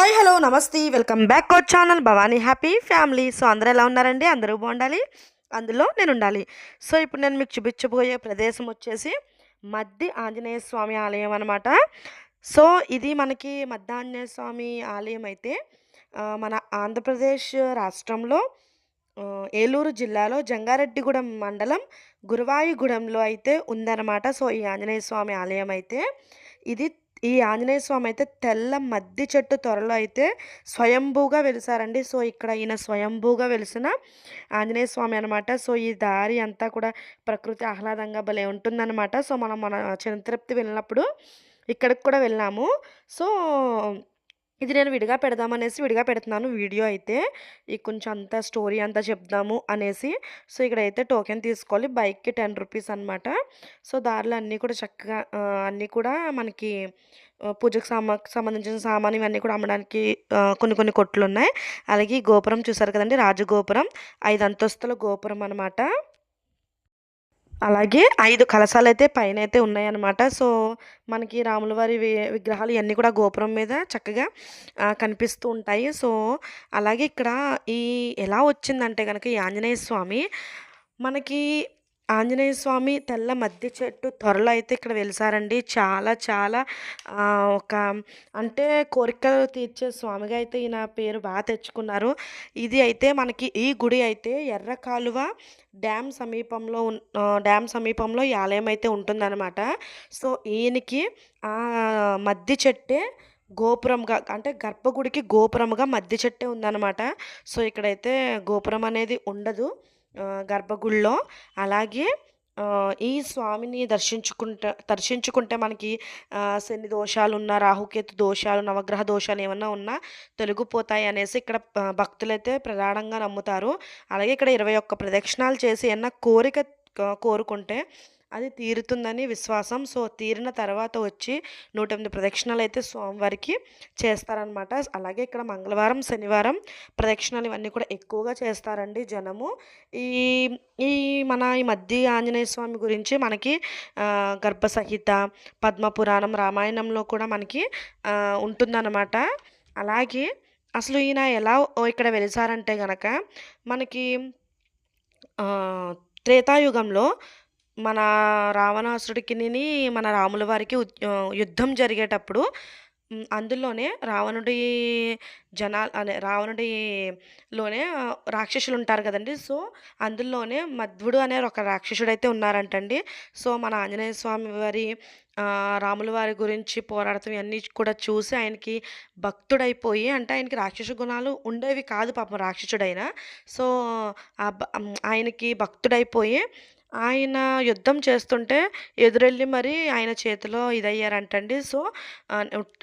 Hi hello నమస్తే. Welcome back our channel Bhavani happy family. So అందరూ ఎలా ఉన్నారండి? అందరూ బాగుండాలి? అందులో నేను ఉండాలి సో ఇప్పుడు నేను మీకు చూపించబోయే ప్రదేశం వచ్చేసి మద్ది ఆంజనేయ స్వామి ఆలయం అనమాట సో ఇది మనకి మద్ది ఆంజనేయ స్వామి ఆలయం అయితే మన ఆంధ్రప్రదేశ్ రాష్ట్రంలో ఏలూరు జిల్లాలో జంగారెడ్డిగూడెం మండలం గురువాయిగూడెంలో అయితే ఉందన్నమాట. సో ఈ ఆంజనేయ స్వామి ఆలయం అయితే. ఇది ఈ ఆంజనేయ స్వామి అయితే తెల్ల మద్ది చెట్టు త్వరలో అయితే స్వయంభూగా వెలిసారండి. సో ఇక్కడ ఈయన స్వయంభూగా వెలిసిన ఆంజనేయ స్వామి అనమాట సో ఈ దారి అంతా కూడా ప్రకృతి ఆహ్లాదంగా భలే ఉంటుందన్నమాట. సో మనం మన చంద్రప్తి వెళ్ళినప్పుడు ఇక్కడికి కూడా వెళ్ళాము. సో ఇది నేను విడిగా పెడదామనేసి విడిగా పెడుతున్నాను వీడియో అయితే. ఈ కొంచెం అంతా స్టోరీ అంతా చెప్దాము అనేసి. సో ఇక్కడైతే టోకెన్ తీసుకోవాలి. బైక్కి టెన్ రూపీస్ అనమాట సో దారిలో అన్నీ కూడా చక్కగా అన్నీ కూడా మనకి పూజకు సామా సంబంధించిన సామాన్ ఇవన్నీ కూడా అమ్మడానికి కొన్ని కొన్ని కొట్లు ఉన్నాయి అలాగే ఈ గోపురం చూసారు కదండి? రాజగోపురం. ఐదు అంతస్తుల గోపురం అనమాట అలాగే ఐదు కలశాలు అయితే పైన అయితే ఉన్నాయన్నమాట. సో మనకి రాముల వారి విగ్రహాలు ఇవన్నీ కూడా గోపురం మీద చక్కగా కనిపిస్తూ ఉంటాయి. సో అలాగే ఇక్కడ ఈ ఎలా వచ్చిందంటే కనుక ఈ ఆంజనేయ స్వామి మనకి ఆంజనేయ స్వామి తెల్ల మద్ది చెట్టు త్వరలో అయితే ఇక్కడ వెలిసారండి. చాలా చాలా ఒక అంటే కోరికలు తీర్చే స్వామిగా అయితే ఈయన పేరు బాగా తెచ్చుకున్నారు. ఇది అయితే మనకి ఈ గుడి అయితే ఎర్ర కాలువ డ్యామ్ సమీపంలో ఉన్ డ్యామ్ సమీపంలో ఈ ఆలయం అయితే ఉంటుందన్నమాట. సో ఈయనకి ఆ మద్ది చెట్టే గోపురంగా అంటే గర్భగుడికి గోపురంగా మద్ది చెట్టే ఉందన్నమాట. సో ఇక్కడైతే గోపురం అనేది ఉండదు. గర్భగుడిలో అలాగే ఈ స్వామిని దర్శించుకుంటే దర్శించుకుంటే మనకి శని దోషాలు ఉన్న రాహుకేతు దోషాలు నవగ్రహ దోషాలు ఏమన్నా ఉన్నా తొలగిపోతాయి అనేసి ఇక్కడ భక్తులైతే ప్రధానంగా నమ్ముతారు. అలాగే ఇక్కడ ఇరవై ఒక్క ప్రదక్షిణాలు చేసి ఏమన్నా కోరిక కోరుకుంటే అది తీరుతుందని విశ్వాసం. సో తీరిన తర్వాత వచ్చి నూట ఎనిమిది ప్రదక్షిణలు అయితే స్వామివారికి చేస్తారనమాట అలాగే ఇక్కడ మంగళవారం శనివారం ప్రదక్షిణలు ఇవన్నీ కూడా ఎక్కువగా చేస్తారండి జనము. ఈ ఈ మన ఈ మధ్య ఆంజనేయ స్వామి గురించి మనకి గర్భసహిత పద్మపురాణం రామాయణంలో కూడా మనకి ఉంటుందన్నమాట. అలాగే అసలు ఈయన ఎలా ఓ ఇక్కడ వెలిసారంటే గనక మనకి త్రేతాయుగంలో మన రావణాసుడికిని మన రాముల వారికి యుద్ధం జరిగేటప్పుడు అందులోనే రావణుడి జనా అనే రావణుడిలోనే రాక్షసులు ఉంటారు కదండి. సో అందులోనే మధ్వుడు అనే ఒక రాక్షసుడు అయితే ఉన్నారంటండి. సో మన ఆంజనేయ స్వామి వారి రాముల వారి గురించి పోరాడటం ఇవన్నీ కూడా చూసి ఆయనకి భక్తుడైపోయి అంటే ఆయనకి రాక్షస గుణాలు ఉండేవి కాదు పాపం రాక్షసుడైన. సో ఆయనకి భక్తుడైపోయి ఆయన యుద్ధం చేస్తుంటే ఎదురెళ్ళి మరి ఆయన చేతిలో ఇదయ్యారంటండి. సో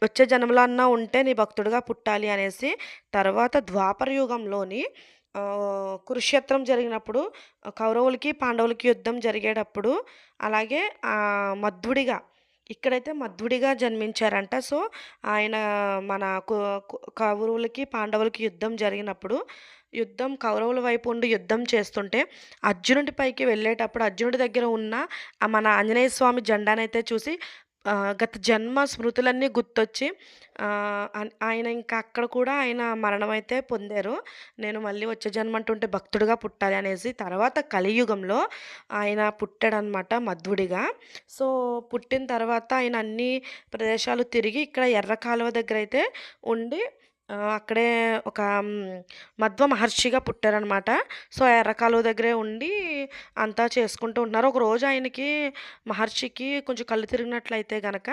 వచ్చే జన్మలో ఉంటే నీ భక్తుడిగా పుట్టాలి అనేసి తర్వాత ద్వాపర యుగంలోని కురుక్షేత్రం జరిగినప్పుడు కౌరవులకి పాండవులకి యుద్ధం జరిగేటప్పుడు అలాగే మధ్వుడిగా ఇక్కడైతే మధ్వుడిగా జన్మించారంట. సో ఆయన మన కు- కౌరవులకి పాండవులకి యుద్ధం జరిగినప్పుడు యుద్ధం కౌరవుల వైపు ఉండి యుద్ధం చేస్తుంటే అర్జునుడి పైకి వెళ్ళేటప్పుడు అర్జునుడి దగ్గర ఉన్న మన ఆంజనేయ స్వామి జెండానైతే చూసి గత జన్మ స్మృతులన్నీ గుర్తొచ్చి ఆయన ఇంకా అక్కడ కూడా ఆయన మరణం అయితే పొందారు. నేను మళ్ళీ వచ్చే జన్మ అంటుంటే భక్తుడిగా పుట్టాలి అనేసి తర్వాత కలియుగంలో ఆయన పుట్టాడనమాట మధ్వుడిగా. సో పుట్టిన తర్వాత ఆయన అన్ని ప్రదేశాలు తిరిగి ఇక్కడ ఎర్ర కాలువ దగ్గర అయితే ఉండి అక్కడే ఒక మధ్వ మహర్షిగా పుట్టారనమాట సో ఆ దగ్గరే ఉండి అంతా చేసుకుంటూ ఉంటున్నారు. ఒక రోజు ఆయనకి మహర్షికి కొంచెం కళ్ళు తిరిగినట్లయితే గనక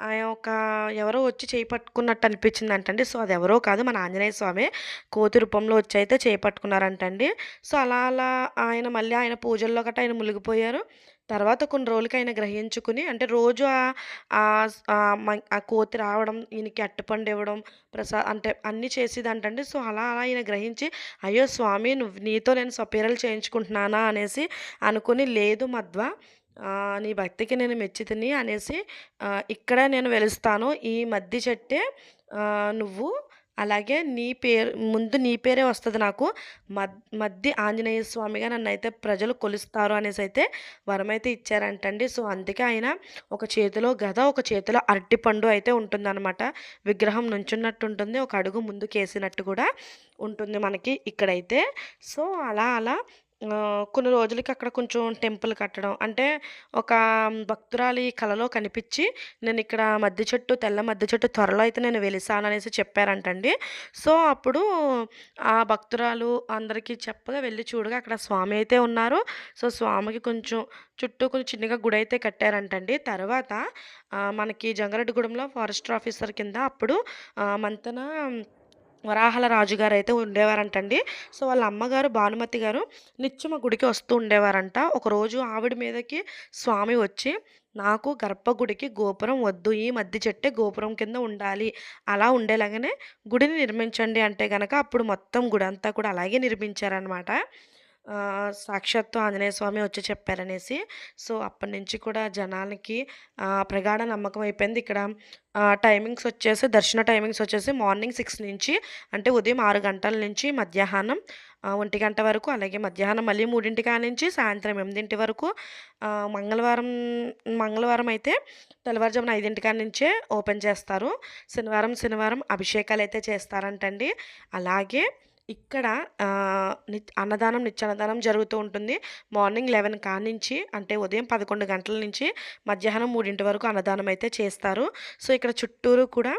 ఆయన ఒక ఎవరో వచ్చి చేయి పట్టుకున్నట్టు అనిపించింది అంటండి సో అది ఎవరో కాదు మన ఆంజనేయ స్వామి కోతి రూపంలో వచ్చి అయితే చేయి పట్టుకున్నారంటండి. సో అలా అలా ఆయన మళ్ళీ ఆయన పూజల్లో గట్రా ఆయన మునిగిపోయారు. తర్వాత కొన్ని రోజులకైనా ఆయన గ్రహించుకుని అంటే రోజు ఆ- కోతి రావడం ఈయనకి అట్టపండు ఇవ్వడం ప్రసా అంటే అన్నీ చేసేదంటండి. సో అలా అలా ఆయన గ్రహించి అయ్యో స్వామి నువ్వు నీతో నేను సపేరలు చేయించుకుంటున్నానా? అనేసి అనుకుని లేదు మధ్వ నీ భక్తికి నేను మెచ్చితిని అనేసి ఇక్కడ నేను వెలుస్తాను. ఈ మద్ది చెట్టే నువ్వు అలాగే నీ పేరు ముందు నీ పేరే వస్తుంది నాకు. మద్ ఆంజనేయ స్వామిగా అయితే ప్రజలు కొలుస్తారు అనేసి అయితే వరం అయితే ఇచ్చారంటండి. సో, అందుకే ఆయన ఒక చేతిలో గద, ఒక చేతిలో అరటిపండు అయితే ఉంటుందనమాట. విగ్రహం నుంచున్నట్టు ఉంటుంది. ఒక అడుగు ముందుకేసినట్టు కూడా ఉంటుంది మనకి ఇక్కడైతే. సో, అలా అలా కొన్ని రోజులకి అక్కడ కొంచెం టెంపుల్ కట్టడం. అంటే ఒక భక్తురాలి కలలో కనిపించి నేను ఇక్కడ మద్ది చెట్టు, తెల్ల మద్ది చెట్టు త్వరలో అయితే నేను వెలిసాననేసి చెప్పారంటండి. సో, అప్పుడు ఆ భక్తురాలు అందరికీ చెప్పగా వెళ్ళి చూడగా అక్కడ స్వామి అయితే ఉన్నారు. సో, స్వామికి కొంచెం చుట్టూ కొంచెం చిన్నగా గుడి అయితే కట్టారంటండి. తర్వాత మనకి జంగారెడ్డిగూడెంలో ఫారెస్ట్ ఆఫీసర్ కింద అప్పుడు మంతన మంతెన వరాహల రాజుగారైతే ఉండేవారంటండి. సో, వాళ్ళ అమ్మగారు భానుమతి గారు నిత్యం గుడికి వస్తూ ఉండేవారంట. ఒకరోజు ఆవిడ మీదకి స్వామి వచ్చి, "నాకు గర్భగుడికి గోపురం వద్దు. ఈ మధ్య చెట్టే గోపురం కింద ఉండాలి. అలా ఉండేలాగానే గుడిని నిర్మించండి" అంటే గనక అప్పుడు మొత్తం గుడంతా కూడా అలాగే నిర్మించారనమాట. సాక్షాత్తు ఆంజనేయ స్వామి వచ్చి చెప్పారనేసి. సో, అప్పటి నుంచి కూడా జనాలకి ప్రగాఢ నమ్మకం అయిపోయింది. ఇక్కడ టైమింగ్స్ వచ్చేసి దర్శన టైమింగ్స్ వచ్చేసి మార్నింగ్ సిక్స్ నుంచి అంటే ఉదయం ఆరు గంటల నుంచి మధ్యాహ్నం ఒంటి గంట వరకు, అలాగే మధ్యాహ్నం మళ్ళీ 3 నుంచి సాయంత్రం ఎనిమిదింటి వరకు మంగళవారం మంగళవారం అయితే తెల్లవారుజామున ఐదింటి కాడ నుంచే ఓపెన్ చేస్తారు. శనివారం, శనివారం అభిషేకాలు అయితే చేస్తారంటండి. అలాగే ఇక్కడ అన్నదానం, నిత్యాన్నదానం జరుగుతూ ఉంటుంది. మార్నింగ్ 11 కాడ్నుంచి అంటే ఉదయం 11 గంటల నుంచి మధ్యాహ్నం మూడింటి వరకు అన్నదానం అయితే చేస్తారు. సో, ఇక్కడ చుట్టూరు కూడా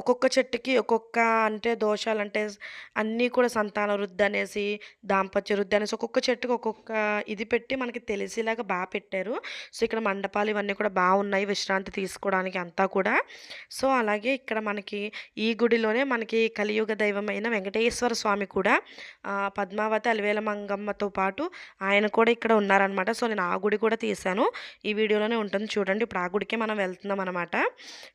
ఒక్కొక్క చెట్టుకి ఒక్కొక్క అంటే దోషాలు అంటే అన్నీ కూడా సంతాన వృద్ధి అనేసి, దాంపత్య వృద్ధి అనేసి ఒక్కొక్క చెట్టుకి ఒక్కొక్క ఇది పెట్టి మనకి తెలిసేలాగా బాగా పెట్టారు. సో, ఇక్కడ మండపాలు ఇవన్నీ కూడా బాగున్నాయి విశ్రాంతి తీసుకోవడానికి అంతా కూడా. సో, అలాగే ఇక్కడ మనకి ఈ గుడిలోనే మనకి కలియుగ దైవమైన వెంకటేశ్వర స్వామి కూడా పద్మావతి అలివేల మంగమ్మతో పాటు ఆయన కూడా ఇక్కడ ఉన్నారనమాట. సో, నేను ఆ గుడి కూడా తీశాను. ఈ వీడియోలోనే ఉంటుంది చూడండి. ఇప్పుడు ఆ గుడికే మనం వెళ్తున్నాం అనమాట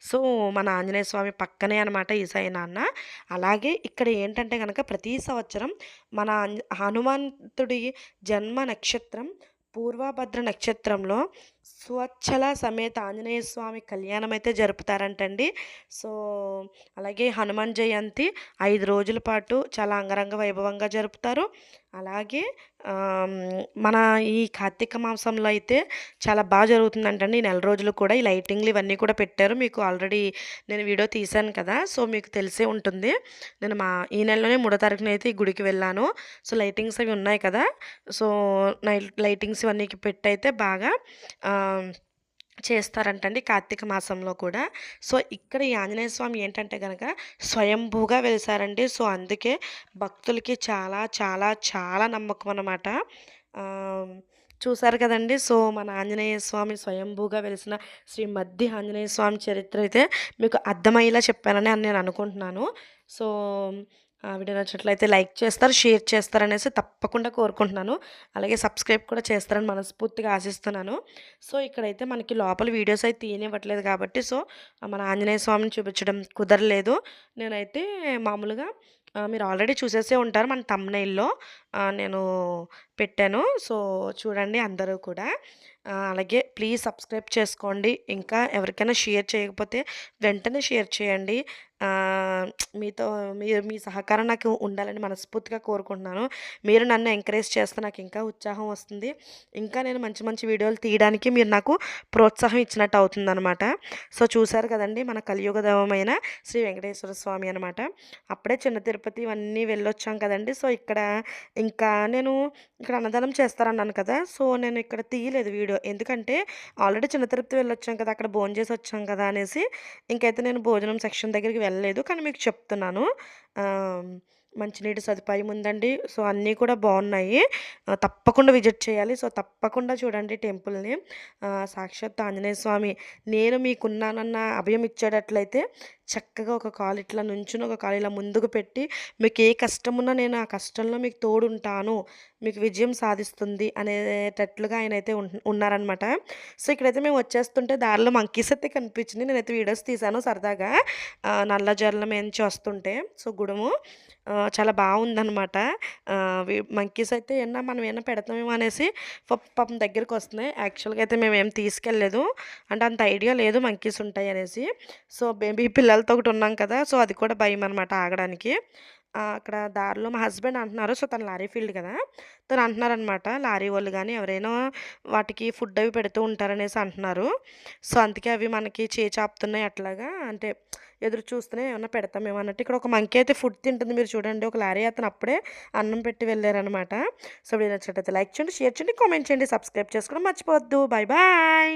సో, మన ఆంజనేయ స్వామి పక్కనే అనమాట ఈసాయి నాన్న. అలాగే ఇక్కడ ఏంటంటే కనుక ప్రతి సంవత్సరం మన హనుమంతుడి జన్మ నక్షత్రం పూర్వభద్ర నక్షత్రంలో స్వచ్ఛల సమేత ఆంజనేయ స్వామి కళ్యాణం అయితే జరుపుతారంటండి. సో, అలాగే హనుమాన్ జయంతి ఐదు రోజుల పాటు చాలా అంగరంగ వైభవంగా జరుపుతారు. అలాగే మన ఈ కార్తీక మాసంలో అయితే చాలా బాగా జరుగుతుందంటండి. ఈ నెల రోజులు కూడా ఈ లైటింగ్‌లు ఇవన్నీ కూడా పెట్టారు. మీకు ఆల్రెడీ నేను వీడియో తీశాను కదా! సో, మీకు తెలిసే ఉంటుంది. నేను మా ఈ నెలలోనే మూడో తారీఖునైతే ఈ గుడికి వెళ్ళాను. సో, లైటింగ్స్ అవి ఉన్నాయి కదా! సో, నైట్ లైటింగ్స్ ఇవన్నీ పెట్టయితే బాగా చేస్తారంటండి కార్తీక మాసంలో కూడా. సో, ఇక్కడ ఈ ఆంజనేయ స్వామి ఏంటంటే కనుక స్వయంభూగా వెలిసారండి. సో, అందుకే భక్తులకి చాలా చాలా చాలా నమ్మకం అనమాట. చూసారు కదండీ! సో, మన ఆంజనేయ స్వామి స్వయంభూగా వెలిసిన శ్రీ మద్ది ఆంజనేయ స్వామి చరిత్ర అయితే మీకు అర్థమయ్యేలా చెప్పానని నేను అనుకుంటున్నాను. సో, వీడియో నచ్చినట్లయితే లైక్ చేస్తారు, షేర్ చేస్తారనేసి తప్పకుండా కోరుకుంటున్నాను. అలాగే సబ్స్క్రైబ్ కూడా చేస్తారని మనస్ఫూర్తిగా ఆశిస్తున్నాను. సో, ఇక్కడైతే మనకి లోపల వీడియోస్ అయితే తీయనివ్వట్లేదు కాబట్టి సో, మన ఆంజనేయ స్వామిని చూపించడం కుదరలేదు. నేనైతే మామూలుగా మీరు ఆల్రెడీ చూసేసే ఉంటారు మన తమ్నైల్లో నేను పెట్టాను. సో, చూడండి అందరూ కూడా. అలాగే ప్లీజ్ సబ్స్క్రైబ్ చేసుకోండి. ఇంకా ఎవరికైనా షేర్ చేయకపోతే వెంటనే షేర్ చేయండి. మీతో మీరు మీ సహకారం నాకు ఉండాలని మనస్ఫూర్తిగా కోరుకుంటున్నాను. మీరు నన్ను ఎంకరేజ్ చేస్తే నాకు ఇంకా ఉత్సాహం వస్తుంది. ఇంకా నేను మంచి మంచి వీడియోలు తీయడానికి మీరు నాకు ప్రోత్సాహం ఇచ్చినట్టు అవుతుందనమాట. సో, చూసారు కదండీ! మన కలియుగ దైవమైన శ్రీ వెంకటేశ్వర స్వామి అనమాట. అప్పుడే చిన్న తిరుపతి తిరుపతి ఇవన్నీ వెళ్ళొచ్చాం కదండీ! సో, ఇక్కడ ఇంకా నేను ఇక్కడ అన్నదానం చేస్తారన్నాను కదా! సో, నేను ఇక్కడ తీయలేదు వీడియో. ఎందుకంటే ఆల్రెడీ చిన్న తిరుపతి వెళ్ళొచ్చాం కదా! అక్కడ భోంచేసి వచ్చాం కదా! అనేసి ఇంకైతే నేను భోజనం సెక్షన్ దగ్గరికి వెళ్ళలేదు. కానీ మీకు చెప్తున్నాను. మంచినీటి సదుపాయం ఉందండి. సో, అన్నీ కూడా బాగున్నాయి తప్పకుండా విజిట్ చేయాలి. సో, తప్పకుండా చూడండి టెంపుల్‌ని. సాక్షాత్ ఆంజనేయ స్వామి నేను మీకున్నానన్న అభయం ఇచ్చేటట్లయితే చక్కగా ఒక కాలు ఇట్లా నుంచుని ఒక కాలు ఇలా ముందుకు పెట్టి మీకు ఏ కష్టం ఉన్నా నేను ఆ కష్టంలో మీకు తోడుంటాను. మీకు విజయం సాధిస్తుంది అనేటట్లుగా ఆయన అయితే ఉన్నారనమాట. సో, ఇక్కడైతే మేము వచ్చేస్తుంటే దారిలో మంకీస్ అయితే కనిపించింది నేనైతే వీడియోస్ తీశాను సరదాగా. నల్ల జర్ల మేంచి వస్తుంటే. సో, గుడము చాలా బాగుందనమాట మంకీస్ అయితే ఏమన్నా మనం ఏమన్నా పెడతామేమో అనేసి పాపం దగ్గరికి వస్తున్నాయి యాక్చువల్‌గా అయితే మేము ఏం తీసుకెళ్ళలేదు. అంటే అంత ఐడియా లేదు మంకీస్ ఉంటాయి అనేసి సో, బేబీ పిల్లలతో ఒకటి ఉన్నాం కదా! సో, అది కూడా భయం అనమాట ఆగడానికి. అక్కడ దారిలో మా హస్బెండ్ అంటున్నారు. సో, తను లారీ ఫీల్డ్ కదా! తను అంటున్నారనమాట. లారీ వాళ్ళు కానీ ఎవరైనా వాటికి ఫుడ్ అవి పెడుతూ ఉంటారనేసి అంటున్నారు. సో, అందుకే అవి మనకి చేచాపుతున్నాయి అట్లాగా అంటే ఎదురు చూస్తూనే ఏమన్నా పెడతామేమో అన్నట్టు. ఇక్కడ ఒక మంకీ అయితే ఫుడ్ తింటుంది మీరు చూడండి. ఒక లారీ అతను అప్పుడే అన్నం పెట్టి వెళ్ళారనమాట సో, వీడియో నచ్చినట్లయితే లైక్ చేయండి, షేర్ చేయండి, కామెంట్ చేయండి, సబ్స్క్రైబ్ చేసుకోవడం మర్చిపోవద్దు. Bye bye.